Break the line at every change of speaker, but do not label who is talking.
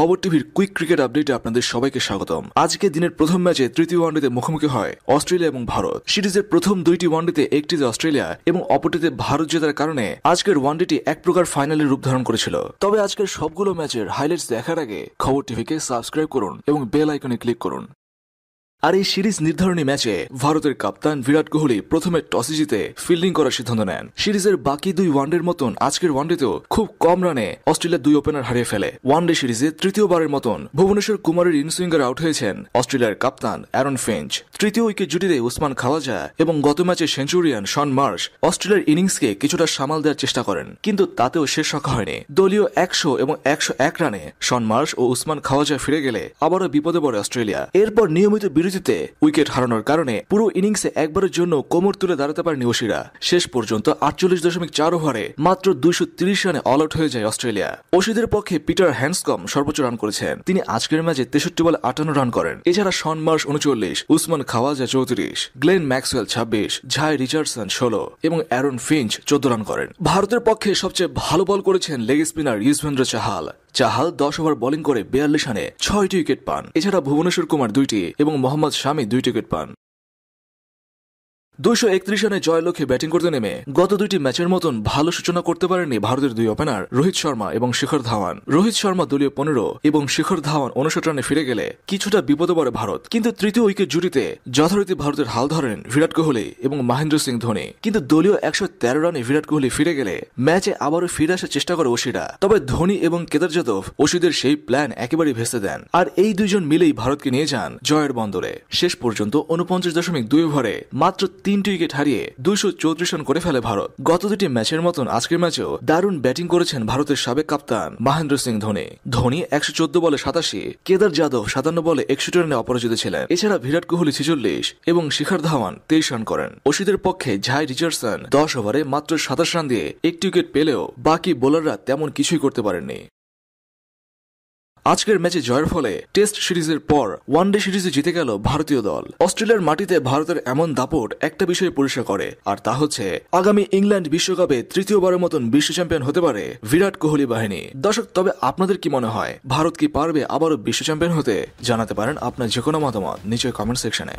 খবর টিভির quick cricket আপডেটে আপনাদের সবাইকে স্বাগতম। আজকে দিনের প্রথম ম্যাচে তৃতীয় ওয়ানডেতে মুখোমুখি হয় অস্ট্রেলিয়া এবং ভারত। সিরিজের প্রথম দুইটি ওয়ানডেতে একটিতে অস্ট্রেলিয়া এবং অপরটিতে ভারত জেতার কারণে আজকের ওয়ানডেটি এক প্রকার ফাইনালের রূপ ধারণ করেছিল। তবে আজকের সবগুলো ম্যাচের হাইলাইটস দেখার আগে খবর টিভিকে সাবস্ক্রাইব করুন এবং বেল আইকনে ক্লিক করুন। আর এই সিরিজ নির্ধারণী ম্যাচে ভারতের কাপ্তান বিরাট কোহলি প্রথমে টসে জিতে ফিল্ডিং করার সিদ্ধান্ত নেন। সিরিজের বাকি দুই ওয়ানডের মতন আজকের ওয়ানডেতেও খুব কম রানে অস্ট্রেলিয়ার দুই ওপেনার হারিয়ে ফেলে। ওয়ানডে সিরিজে তৃতীয়বারের মতন ভুবনেশ্বর কুমারের ইনসুইঙ্গার আউট হয়েছেন অস্ট্রেলিয়ার কাপ্তান অ্যারন ফিঞ্চ। তৃতীয় উইকেট জুটিতে উসমান খাওয়াজা এবং গত ম্যাচে সেঞ্চুরিয়ান শন মার্শ অস্ট্রেলিয়ার ইনিংসকে কিছুটা সামাল দেওয়ার চেষ্টা করেন, কিন্তু তাতেও শেষ রক্ষা হয়নি। দলীয় একশো এবং একশো এক রানে শন মার্শ ও উসমান খাওয়াজা ফিরে গেলে আবারও বিপদে পড়ে অস্ট্রেলিয়া। এরপর নিয়মিত বিরতিতে উইকেট হারানোর কারণে পুরো ইনিংসে একবারের জন্য কোমর তুলে দাঁড়াতে পারেনি ওশিরা শেষ পর্যন্ত আটচল্লিশ দশমিক চার ওভারে মাত্র দুইশো তিরিশ রানে অল আউট হয়ে যায় অস্ট্রেলিয়া। ওশিদের পক্ষে পিটার হ্যান্ডসকম সর্বোচ্চ রান করেছেন। তিনি আজকের ম্যাচে তেষট্টি বলে আটান্ন রান করেন। এছাড়া শন মার্শ উনচল্লিশ, উসমান খাওয়াজা চৌত্রিশ, গ্লেন ম্যাক্সওয়েল ছাব্বিশ, ঝাই রিচার্ডসন ষোলো এবং অ্যারন ফিঞ্চ চোদ্দ রান করেন। ভারতের পক্ষে সবচেয়ে ভালো বল করেছেন লেগ স্পিনার ইউজভেন্দ্র চাহাল। চাহাল দশ ওভার বোলিং করে বিয়াল্লিশ রানে ছয়টি উইকেট পান। এছাড়া ভুবনেশ্বর কুমার দুইটি এবং মোহাম্মদ শামী দুইটি উইকেট পান। দুইশো একত্রিশ রানে জয় লক্ষ্যে ব্যাটিং করতে নেমে গত দুইটি ম্যাচের মতন ভালো সূচনা করতে পারেননি ভারতের দুই ওপেনার রোহিত শর্মা এবং শিখর ধাওয়ান। রোহিত শর্মা দলীয় পনেরো এবং শিখর ধাওয়ান উনষাট রানে ফিরে গেলে কিছুটা বিপদে পড়ে ভারত। কিন্তু তৃতীয় উইকেট জুটিতে যথারীতি ভারতের হাল ধরেন বিরাট কোহলি এবং মহেন্দ্র সিং ধোনি। কিন্তু দলীয় একশো তেরো রানে বিরাট কোহলি ফিরে গেলে ম্যাচে আবারও ফিরে আসার চেষ্টা করে ওশিরা তবে ধোনি এবং কেদার যাদব ওশিদের সেই প্ল্যান একেবারে ভেসে দেন। আর এই দুইজন মিলেই ভারতকে নিয়ে যান জয়ের বন্দরে। শেষ পর্যন্ত উনপঞ্চাশ দশমিক দুই ওভারে মাত্র তিনটি উইকেট হারিয়ে দুইশো চৌত্রিশ রান করে ফেলে ভারত। গত দুটি ম্যাচের মতন আজকের ম্যাচেও দারুণ ব্যাটিং করেছেন ভারতের সাবেক কাপ্তান মহেন্দ্র সিং ধোনি। ধোনি একশো চোদ্দ বলে সাতাশি, কেদার যাদব সাতান্ন বলে একষট্টি রানে অপরাজিত ছিলেন। এছাড়া বিরাট কোহলি ছেচল্লিশ এবং শিখর ধাওয়ান তেইশ রান করেন। অসিদের পক্ষে ঝাই রিচার্ডসন দশ ওভারে মাত্র সাতাশ রান দিয়ে একটি উইকেট পেলেও বাকি বোলাররা তেমন কিছুই করতে পারেননি। আজকের ম্যাচে জয়ের ফলে টেস্ট সিরিজের পর ওয়ানডে সিরিজে জিতে গেল ভারতীয় দল। অস্ট্রেলিয়ার মাটিতে ভারতের এমন দাপট একটা বিষয়ে পরিষ্কার করে, আর তা হচ্ছে, আগামী ইংল্যান্ড বিশ্বকাপে তৃতীয়বারের মতন বিশ্ব চ্যাম্পিয়ন হতে পারে বিরাট কোহলি বাহিনী। দর্শক, তবে আপনাদের কি মনে হয়, ভারত কি পারবে আবারও বিশ্ব চ্যাম্পিয়ন হতে? জানাতে পারেন আপনার যে কোনো মতামত নিচের কমেন্ট সেকশনে